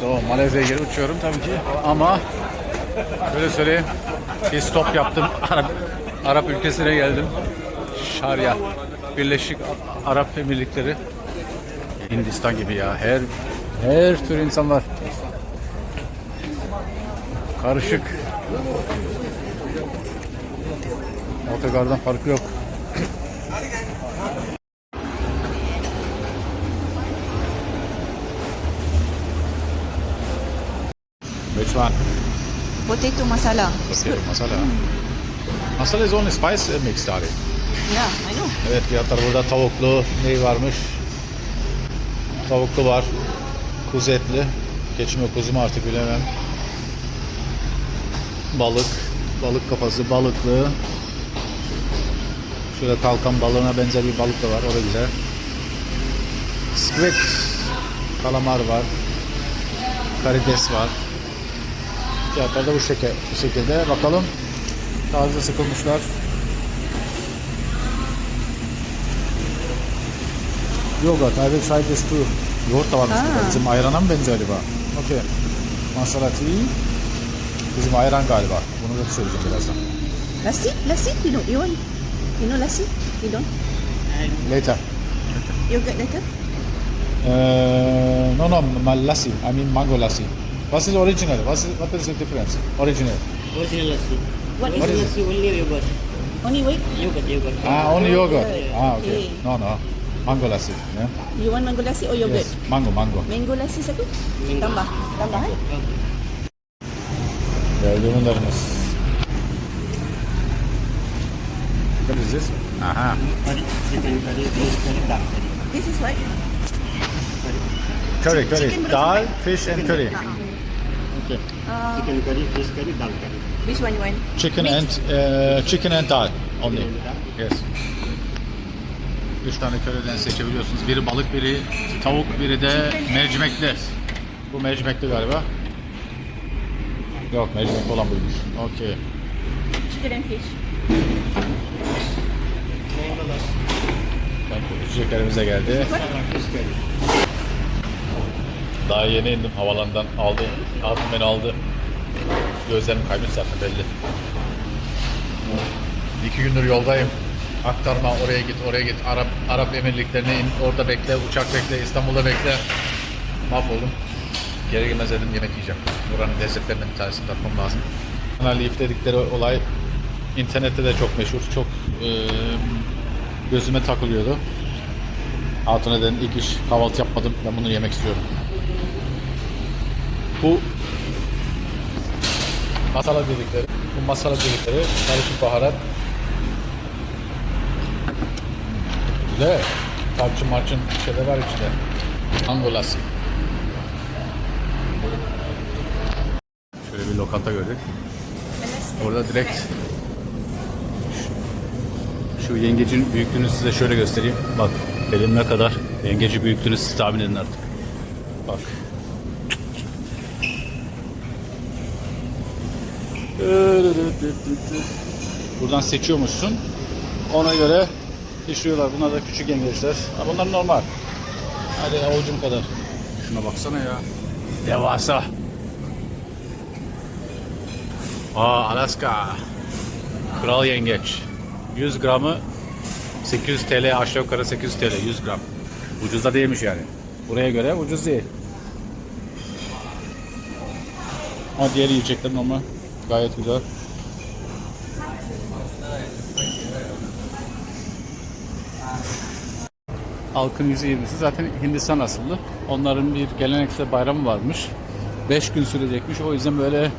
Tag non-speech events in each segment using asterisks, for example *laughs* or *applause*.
So, Malezya'ya geri uçuyorum tabii ki ama böyle söyleyeyim bir stop yaptım. Arap, Arap ülkesine geldim. Şarya, Birleşik Arap Emirlikleri. Hindistan gibi ya. Her her tür insan var. Karışık. Otogardan farkı yok. Which one? Potato masala. Potato masala. Masala is only spice mix abi. Yeah, I know. Evet fiyatlar burada tavuklu ne varmış? Tavuklu var. Kuzu etli. Keçi mi kuzu mu artık bilemem. Balık. Balık kafası balıklı. Şurada kalkan balığına benzer bir balık da var. O da güzel. Squid. Kalamar var. Karides var. Fiyatlar da bu şekilde, bu şekilde. Bakalım. Taze sıkılmışlar. Yogurt. I will try this too. Yoğurt da varmış burada. Bizim ayrana mı benziyor galiba? Okey. Masala tea. Bizim ayran galiba. Bunu da söyleyeceğim birazdan. Lassi? Lassi? You know, you want? You know lassi? You don't? Later. Yogurt later? Uh, no, no, lassi. I mean mango lassi. What is original? What is, what is the difference? Original. Original lassi. What is Original it? lassi only yogurt. Only wait? Yogurt, yogurt. Ah, only yogurt. Ah, okay. Okay. No, no. Mango lassi. Yeah? You want mango lassi or yogurt? Yes. Mango, mango. Mango lassi satu? Mango. Tambah. Tambah eh? Yardımlarımız. What is this? Aha. Curry, chicken curry, fish curry, dal curry. This is what? Curry, curry. Chicken Dal, fish and curry. Okay. Chicken curry, fish curry, dal curry. which one you want? Chicken Mix. and uh, chicken and dal only. Chicken and dal. Yes. Üç tane köreden seçebiliyorsunuz. Biri balık, biri tavuk, biri de mercimekli. Bu mercimekli galiba. Yok mercimekli olan buymuş. Okey. Chicken and fish. İçeceklerimiz de geldi. Fish curry. Daha yeni indim havalandan aldı. Altın beni aldı. Gözlerim kaymış zaten belli. İki gündür yoldayım. Aktarma oraya git oraya git. Arap Arap Emirliklerine in. Orada bekle. Uçak bekle. İstanbul'da bekle. Mahvoldum. Geri girmez dedim yemek yiyeceğim. Buranın lezzetlerinden bir tanesini tatmam lazım. Ana Leaf dedikleri olay internette de çok meşhur. Çok eee, gözüme takılıyordu. Hatun eden ilk iş kahvaltı yapmadım. Ben bunu yemek istiyorum. Bu masala dedikleri, bu masala dedikleri karışık baharat. Güzel. Tarçın marçın şeyler var içinde. Angolası. Şöyle bir lokanta gördük. Orada direkt şu- şu yengecin büyüklüğünü size şöyle göstereyim. Bak elim ne kadar. Yengeci büyüklüğünü siz tahmin edin artık. Bak. Buradan seçiyormuşsun. Ona göre pişiriyorlar. Bunlar da küçük yengeçler. Ha, bunlar normal. Hadi avucum kadar. Şuna baksana ya. Devasa. Aa Alaska. Kral yengeç. 100 gramı 800 TL aşağı yukarı 800 TL 100 gram. Ucuz da değilmiş yani. Buraya göre ucuz değil. Ama diğer yiyecekler normal. Gayet güzel. Halkın %20'si zaten Hindistan asıllı. Onların bir geleneksel bayramı varmış. 5 gün sürecekmiş. O yüzden böyle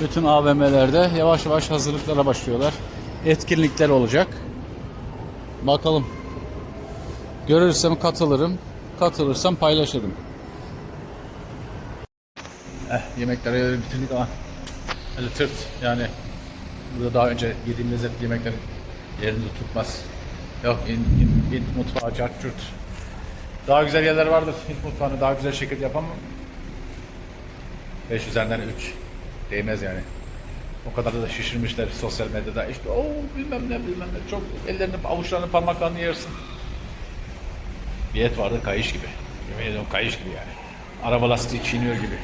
bütün AVM'lerde yavaş yavaş hazırlıklara başlıyorlar. Etkinlikler olacak. Bakalım. Görürsem katılırım. Katılırsam paylaşırım. Eh, yemekleri bitirdik ama öyle tırt yani burada daha önce yediğim lezzetli yemekler yerini tutmaz. Yok in, in, Hint mutfağı cart curt. Daha güzel yerler vardır Hint mutfağını daha güzel şekilde yapan mı? 5 üzerinden 3. Değmez yani. O kadar da şişirmişler sosyal medyada. İşte o bilmem ne bilmem ne. Çok ellerini, avuçlarını, parmaklarını yersin. Bir et vardı kayış gibi. Yemin ediyorum kayış gibi yani. Araba lastiği çiğniyor gibi.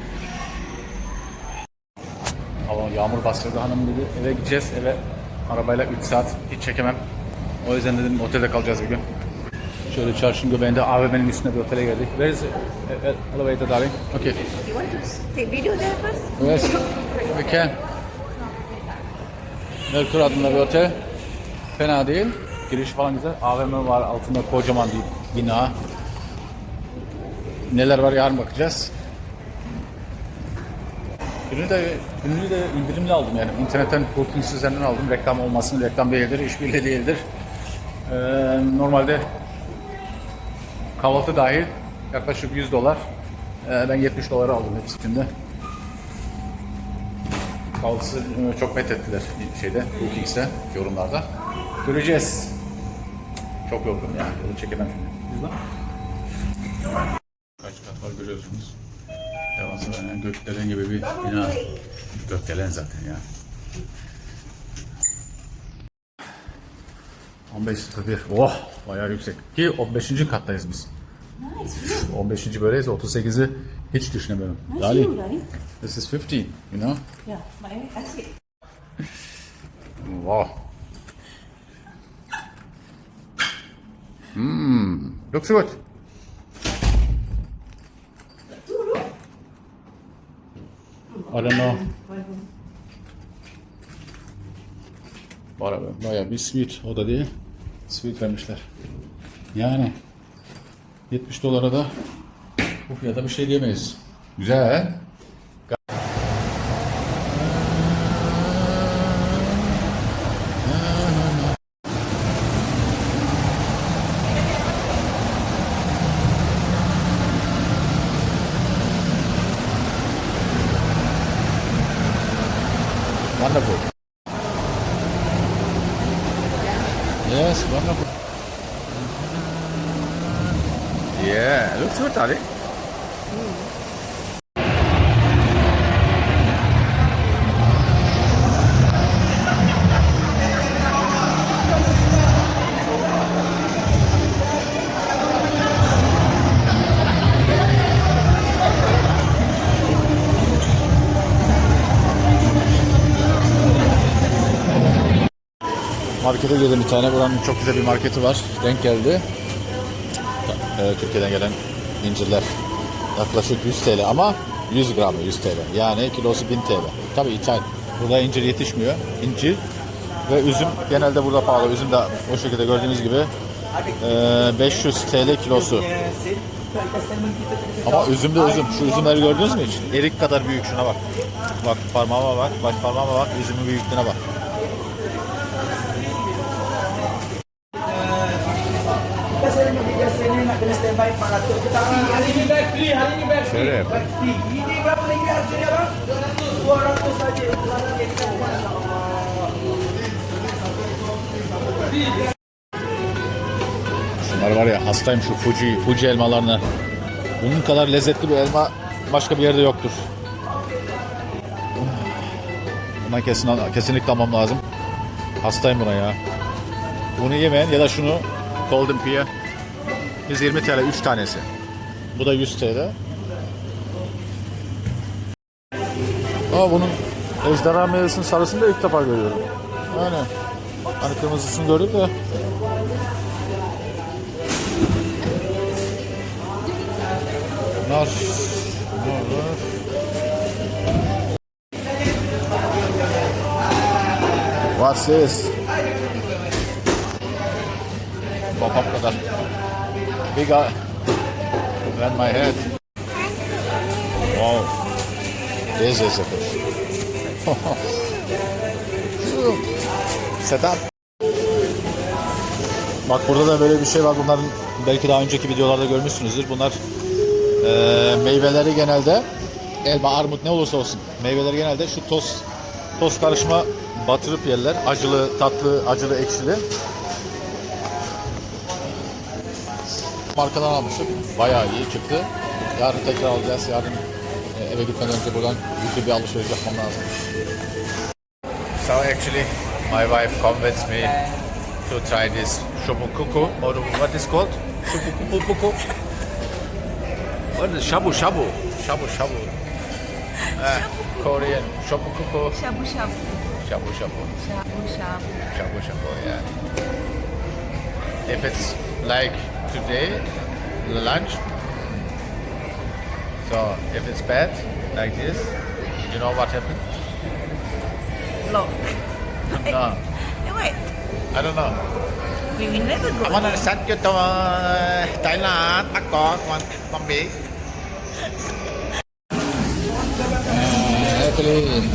Hava yağmur bastırdı hanım dedi eve gideceğiz eve arabayla 3 saat hiç çekemem. O yüzden dedim otelde kalacağız bir gün. Şöyle çarşının göbeğinde AVM'nin üstünde bir otele geldik. Where is the e- e- elevator darling? Okay. You want to take video there first? Yes, we can. Merkür adında bir otel. Fena değil. Giriş falan güzel. AVM var altında kocaman bir bina. Neler var yarın bakacağız. Günü de, gününü de indirimli aldım yani. İnternetten booking üzerinden aldım. Reklam olmasın, reklam değildir, işbirliği değildir. Ee, normalde kahvaltı dahil yaklaşık 100 dolar. Ee, ben 70 dolara aldım hepsinde. Kahvaltısı e, çok met ettiler şeyde, Bookings'te, yorumlarda. Göreceğiz. Çok yorgunum yani, yolu çekemem şimdi. Kaç Gökdelen gibi bir bina. Gökdelen zaten ya. 15.01. Oh bayağı yüksek. Ki 15. kattayız biz. 15. böyleyiz 38'i hiç düşünemiyorum. Nice Dali, this is 15, you know? Yeah, my that's it. Wow. Hmm, looks good. I don't know. Baya, baya bir sweet o da değil. Sweet vermişler. Yani 70 dolara da bu fiyata bir şey diyemeyiz. Güzel. Markete girdim bir tane. Buranın çok güzel bir marketi var. Denk geldi. Türkiye'den gelen incirler. Yaklaşık 100 TL ama 100 gramı 100 TL. Yani kilosu 1000 TL. Tabii ithal. Burada incir yetişmiyor. İncir ve üzüm genelde burada pahalı. Üzüm de o şekilde gördüğünüz gibi ee, 500 TL kilosu. Ama üzüm de üzüm. Şu üzümleri gördünüz mü hiç? Erik kadar büyük şuna bak. Bak parmağıma bak, baş parmağıma bak, üzümün büyüklüğüne bak. Dia kita Şunlar var ya hastayım şu Fuji, Fuji elmalarına. Bunun kadar lezzetli bir elma başka bir yerde yoktur. Bundan kesin, kesinlikle almam lazım. Hastayım buna ya. Bunu yemeyen ya da şunu Golden Pea 120 TL 3 tanesi. Bu da 100 TL. Aa bunun ejderha meyvesinin sarısını da ilk defa görüyorum. Yani hani kırmızısını gördüm de. Nar var. What's this? Kafam kadar. Bigger than my head. This is a fish. Sedan. Bak burada da böyle bir şey var. Bunların belki daha önceki videolarda görmüşsünüzdür. Bunlar ee, meyveleri genelde elma, armut ne olursa olsun meyveleri genelde şu toz toz karışıma batırıp yerler. Acılı, tatlı, acılı, ekşili. Markadan almışım. Bayağı iyi çıktı. Yarın tekrar alacağız. Yarın e, eve gitmeden önce buradan yüklü bir alışveriş yapmam lazım. So actually my wife convinced me to try this shobukuku or what is called? Shobukuku. What is shabu shabu? Shabu shabu. Eh, Korean. Shopukuku. Shabu shabu. Shabu shabu. Shabu shabu. Shabu shabu, yeah. If it's like today, lunch. So if it's bad, like this, you know what happened? Look. *laughs* No, *laughs* wait. I don't know. We will never go. I want to send you to uh, Thailand, Bangkok, one, one week. Happily.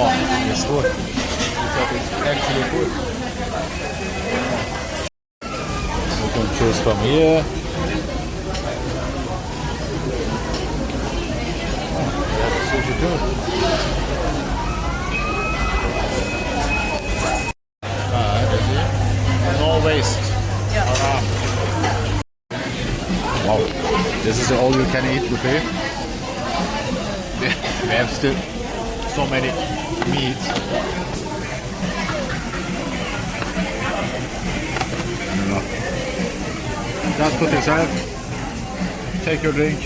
Wow, it's good. It's actually good. You can choose from here. No waste. Haram. Wow, this is all you can eat buffet. We have still so many meats. Just put yourself, take your drink,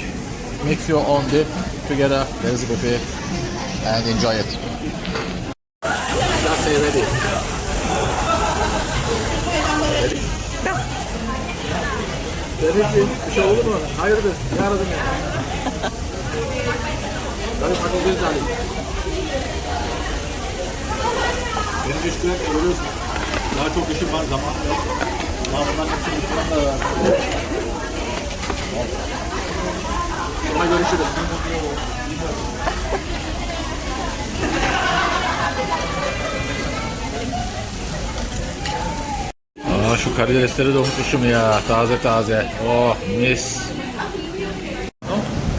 mix your own dip together. There's a buffet, and enjoy it. Just say ready. Denizli bir şey oldu mu? Hayırdır? Ne aradın ya? Garip patates alayım. Benim işte biliyorsun. Daha çok işim var, zaman yok. Daha bundan hepsini bitirmem de var. Sonra görüşürüz. Aa şu karidesleri de unutmuşum ya. Taze taze. Oh mis.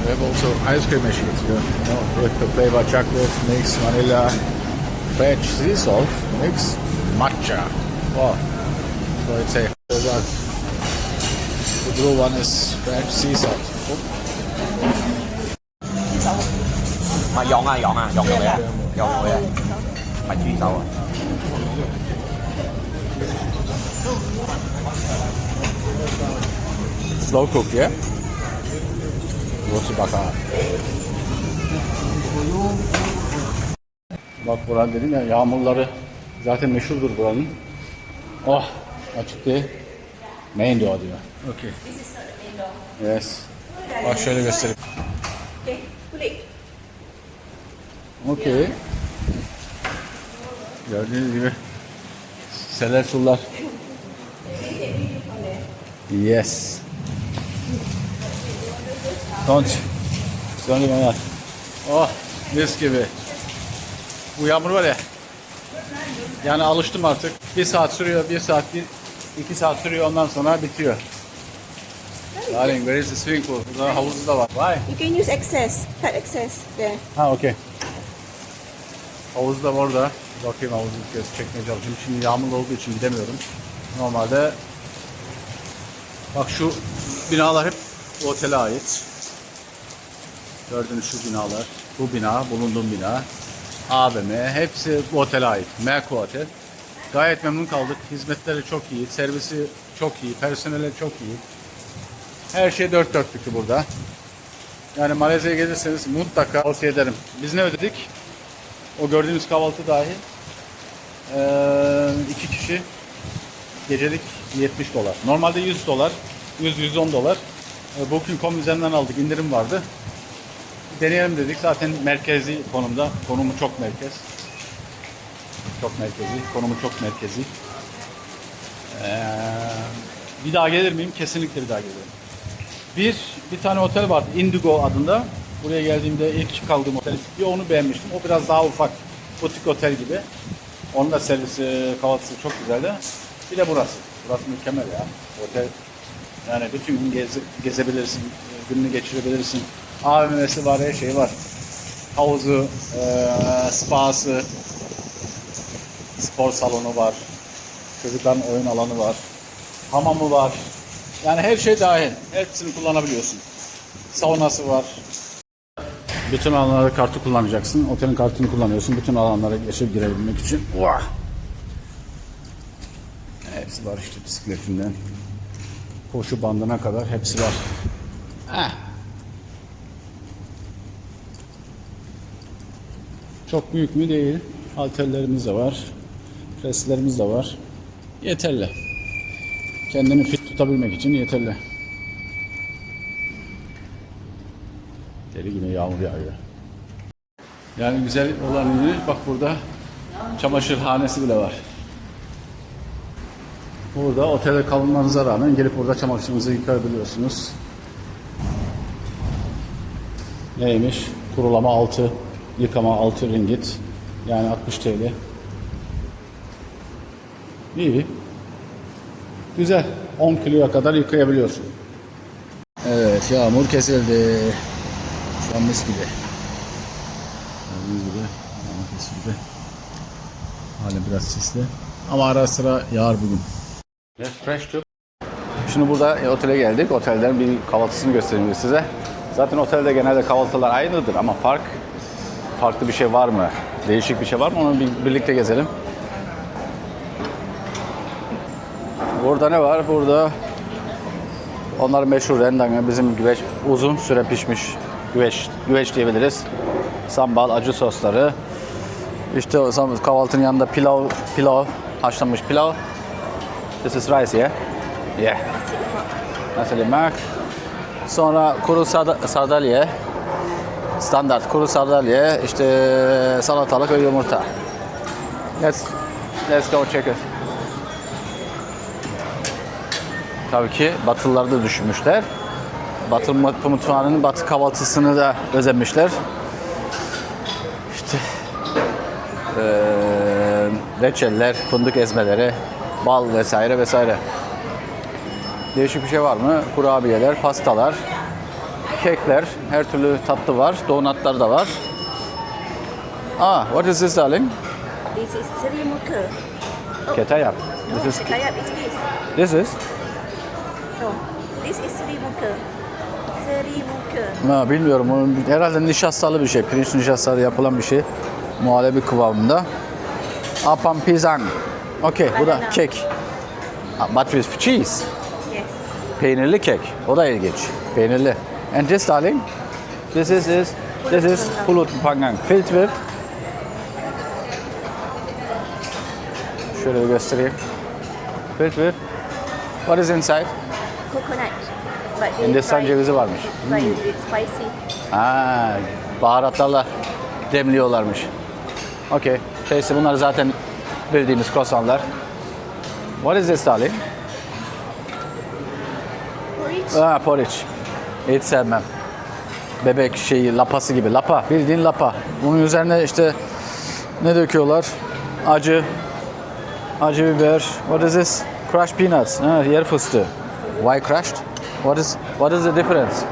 We have also ice cream machines here. You know, with the flavor chocolate, mix vanilla, fetch sea salt, mix matcha. Oh, so it's a that. The blue one is fetch sea salt. 咪用啊用啊用用嘅，用用嘅，咪猪手啊！ Slow cook yeah? Roti bakar. Bak buranın dedim ya yağmurları zaten meşhurdur buranın. Oh açık değil. Main door diyor. Okay. Yes. Bak şöyle göstereyim. Okay. Gördüğünüz gibi seller sullar. Yes. Don't. Don't even that. Oh mis gibi. Bu yağmur var ya. Yani alıştım artık. Bir saat sürüyor, bir saat, bir, iki saat sürüyor ondan sonra bitiyor. Darling, where is the swimming pool? Burada havuzu da var. Why? You can use access, cut access there. Ha okey. Havuz da orada. Bakayım havuzu bir kez çekmeye çalışayım. Şimdi yağmurlu olduğu için gidemiyorum. Normalde bak şu binalar hep bu otele ait. Gördüğünüz şu binalar. Bu bina, bulunduğum bina. AVM hepsi bu otele ait. Merko Otel. Gayet memnun kaldık. Hizmetleri çok iyi, servisi çok iyi, personeli çok iyi. Her şey dört dörtlüktü burada. Yani Malezya'ya gelirseniz mutlaka tavsiye ederim. Biz ne ödedik? O gördüğünüz kahvaltı dahi ee, iki kişi gecelik 70 dolar. Normalde 100 dolar, 100-110 dolar. E, Booking.com üzerinden aldık, indirim vardı. Deneyelim dedik. Zaten merkezi konumda. Konumu çok merkez. Çok merkezi. Konumu çok merkezi. Ee, bir daha gelir miyim? Kesinlikle bir daha gelirim. Bir, bir tane otel vardı Indigo adında. Buraya geldiğimde ilk kaldığım otel. Bir onu beğenmiştim. O biraz daha ufak. Butik otel gibi. Onun da servisi, kahvaltısı çok güzeldi. Bir de burası. Burası mükemmel ya. Otel yani bütün gün geze, gezebilirsin. Gününü geçirebilirsin. AVM'si var, her şey var. Havuzu, eee spası, spor salonu var. Çocukların oyun alanı var. Hamamı var. Yani her şey dahil. Hepsini kullanabiliyorsun. Saunası var. Bütün alanlara kartı kullanacaksın. Otelin kartını kullanıyorsun. Bütün alanlara geçip girebilmek için. Vah! Hepsi var işte bisikletinden. Koşu bandına kadar hepsi var. Heh. Çok büyük mü değil. Halterlerimiz de var. Preslerimiz de var. Yeterli. Kendini fit tutabilmek için yeterli. Deli gibi yağmur yağıyor. Yani güzel olan yeri bak burada çamaşırhanesi bile var. Burada otelde kalmanıza rağmen gelip burada çamaşırınızı yıkayabiliyorsunuz. Neymiş? Kurulama 6, yıkama 6 ringgit. Yani 60 TL. İyi. Güzel. 10 kiloya kadar yıkayabiliyorsun. Evet yağmur kesildi. Şu an mis gibi. Gördüğünüz gibi yağmur kesildi. Hala biraz sisli. Ama ara sıra yağar bugün. fresh too. Şimdi burada e, otele geldik. Otelden bir kahvaltısını göstereyim size. Zaten otelde genelde kahvaltılar aynıdır ama fark farklı bir şey var mı? Değişik bir şey var mı? Onu bir, birlikte gezelim. Burada ne var? Burada onlar meşhur rendang bizim güveç uzun süre pişmiş güveç güveç diyebiliriz. Sambal acı sosları. İşte kahvaltının yanında pilav pilav haşlanmış pilav. This is rice yeah. Yeah. Nasi lemak. Sonra kuru sarda- sardalya. Standart kuru sardalya, işte salatalık ve yumurta. Let's let's go check it. Tabii ki Batılılar da düşünmüşler. Batı mut- mutfağının Batı kahvaltısını da özenmişler. İşte eee reçeller, fındık ezmeleri, bal vesaire vesaire. Değişik bir şey var mı? Kurabiyeler, pastalar, kekler, her türlü tatlı var. Donatlar da var. Ah, what is this darling? This is Sri. Ketayap. No, This is, this. this is? This Muka. Ha, bilmiyorum. Onun herhalde nişastalı bir şey. Pirinç nişastalı yapılan bir şey. Muhallebi kıvamında. Apam pisang. Okey, bu da kek. But with cheese. Yes. Peynirli kek. O da ilginç. Peynirli. And this darling? This is, is this is pulut panggang. Filled with Şöyle göstereyim. Filled with What is inside? Coconut. Hindistan cevizi varmış. Spicy. Ha, baharatlarla demliyorlarmış. Okey. Neyse bunlar zaten bildiğimiz croissantlar. What is this darling? Porridge. Ha, porridge. Hiç sevmem. Bebek şeyi, lapası gibi. Lapa, bildiğin lapa. Bunun üzerine işte ne döküyorlar? Acı, acı biber. What is this? Crushed peanuts. Ha, yer fıstığı. Why crushed? What is what is the difference?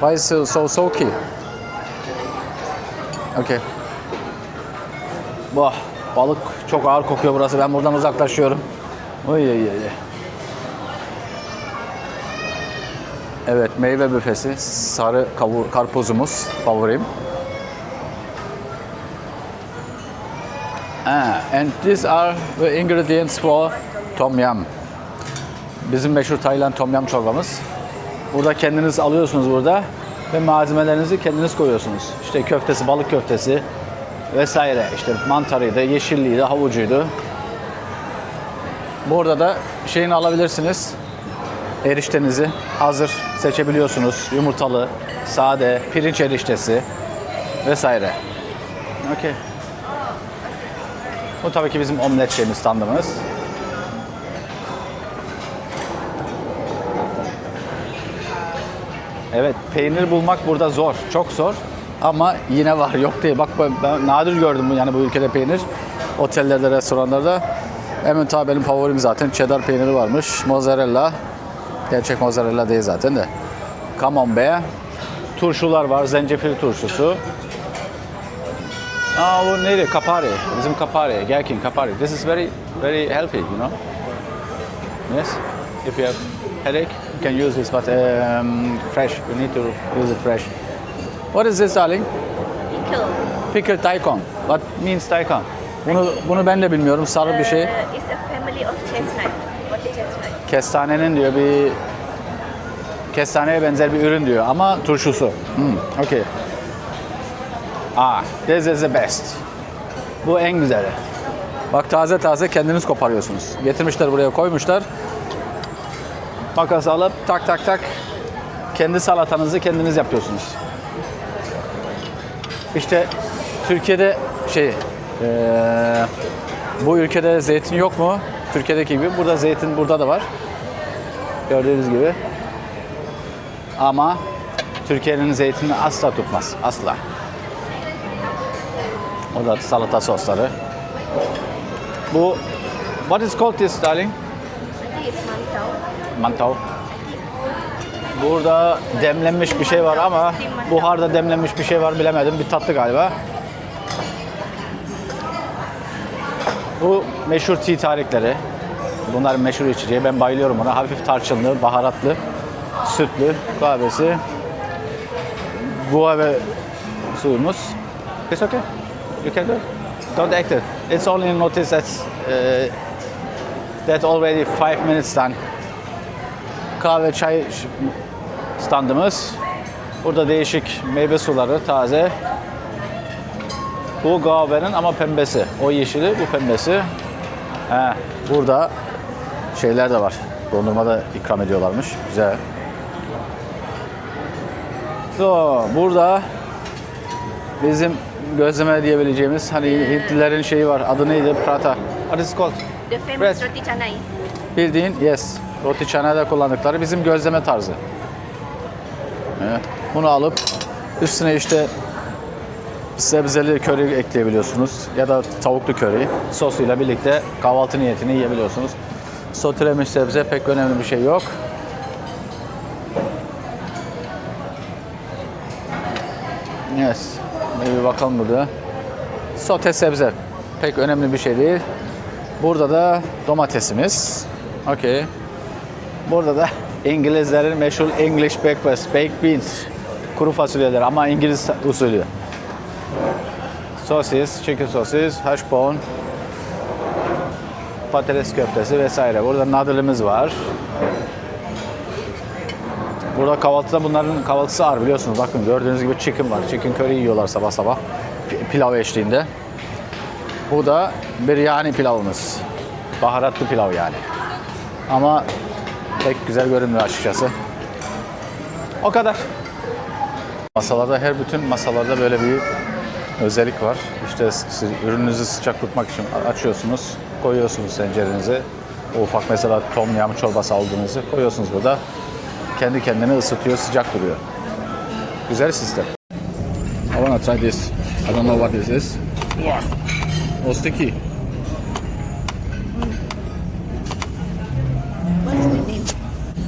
Why is it so soaky? Okay. Bah, balık çok ağır kokuyor burası. Ben buradan uzaklaşıyorum. Oy oy oy. Evet, meyve büfesi. Sarı kavu- karpuzumuz favorim. Ah, and these are the ingredients for tom yum. Bizim meşhur Tayland tom yum çorbamız. Burada kendiniz alıyorsunuz burada ve malzemelerinizi kendiniz koyuyorsunuz. İşte köftesi, balık köftesi vesaire. İşte mantarıydı, yeşilliydi, havucuydu. Burada da şeyini alabilirsiniz. Eriştenizi hazır seçebiliyorsunuz. Yumurtalı, sade, pirinç eriştesi vesaire. Okey. Bu tabii ki bizim omlet şeyimiz, standımız. Evet, peynir bulmak burada zor, çok zor. Ama yine var, *laughs* yok değil. Bak ben, nadir gördüm yani bu ülkede peynir. Otellerde, restoranlarda. Hemen tabi benim favorim zaten cheddar peyniri varmış. Mozzarella. Gerçek mozzarella değil zaten de. Camembert. Turşular var, zencefil turşusu. Aa bu neydi? Kapari. Bizim kapari. Gherkin kapari. This is very very healthy, you know. Yes. If you have headache, you can use this, but um, fresh. You need to use it fresh. What is this, darling? Pickle. Pickled daikon. What means daikon? Bunu bunu ben de bilmiyorum. Sarı bir şey. Uh, it's a family of chestnut. What is chestnut? Kestanenin diyor bir kestaneye benzer bir ürün diyor ama turşusu. Hmm, okay. Ah, this is the best. Bu en güzeli. Bak taze taze kendiniz koparıyorsunuz. Getirmişler buraya koymuşlar. Makas alıp tak tak tak kendi salatanızı kendiniz yapıyorsunuz. İşte Türkiye'de şey eee, bu ülkede zeytin yok mu? Türkiye'deki gibi. Burada zeytin burada da var. Gördüğünüz gibi. Ama Türkiye'nin zeytini asla tutmaz. Asla. O da salata sosları. Bu What is called this darling? Mantav. Burada demlenmiş bir şey var ama buharda demlenmiş bir şey var bilemedim. Bir tatlı galiba. Bu meşhur tea tarikleri. Bunlar meşhur içeceği. Ben bayılıyorum ona. Hafif tarçınlı, baharatlı, sütlü kahvesi. Guave suyumuz. It's okay. You can do it. Don't act it. It's only notice that uh, that already five minutes done. Kahve çay standımız. Burada değişik meyve suları taze. Bu kahvenin ama pembesi. O yeşili, bu pembesi. He, burada şeyler de var. Dondurma da ikram ediyorlarmış. Güzel. So, burada bizim gözleme diyebileceğimiz hani Hintlilerin şeyi var. Adı neydi? Prata. What is it called? The famous roti canai. Bildiğin yes. Roti canada kullandıkları bizim gözleme tarzı. Bunu alıp üstüne işte sebzeli köri ekleyebiliyorsunuz ya da tavuklu köri sosuyla birlikte kahvaltı niyetini yiyebiliyorsunuz. Sotelenmiş sebze pek önemli bir şey yok. Yes. Bir bakalım burada. Sote sebze. Pek önemli bir şey değil. Burada da domatesimiz. Okey. Burada da İngilizlerin meşhur English breakfast, baked beans. Kuru fasulyeler ama İngiliz usulü. Sosis, chicken sosis, hash brown, patates köftesi vesaire. Burada noodle'ımız var. Burada kahvaltıda bunların kahvaltısı ağır biliyorsunuz. Bakın gördüğünüz gibi chicken var. Chicken curry yiyorlar sabah sabah. Pi- Pilav eşliğinde. Bu da biryani pilavımız. Baharatlı pilav yani. Ama pek güzel görünmüyor açıkçası. O kadar. Masalarda her bütün masalarda böyle bir özellik var. İşte siz ürününüzü sıcak tutmak için açıyorsunuz, koyuyorsunuz tencerenize. O ufak mesela tom yam çorbası aldığınızı koyuyorsunuz burada. Kendi kendine ısıtıyor, sıcak duruyor. Güzel sistem. I wanna try this. I don't know what this is. Wow. Oh,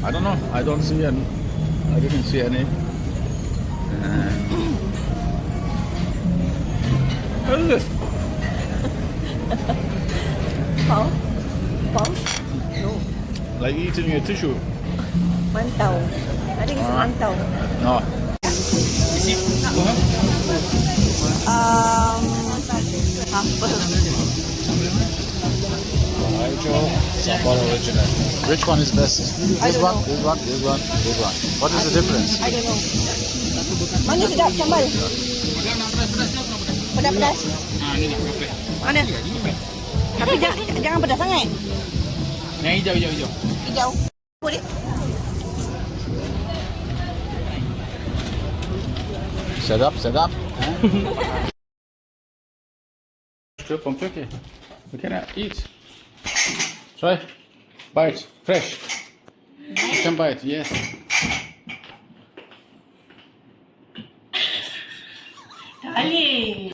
I don't know. I don't see any. I didn't see any. Uh, what is this? Pháo. Pháo. No. Like eating a tissue. Mantau. I think it's mantau. No. Um, hamper. Sambar original. Which one is best? I This don't one, know. this one, this one, this one. What is the difference? I don't know. Mana sedap sambal? Pedas-pedas. Ah, Mana? Tapi jangan, jangan pedas sangat. Yang hijau, hijau, hijau. Hijau. Boleh? Set up, set up. Strip from Turkey. We can eat. Try. Bite. Fresh. You can bite, yes. Ali.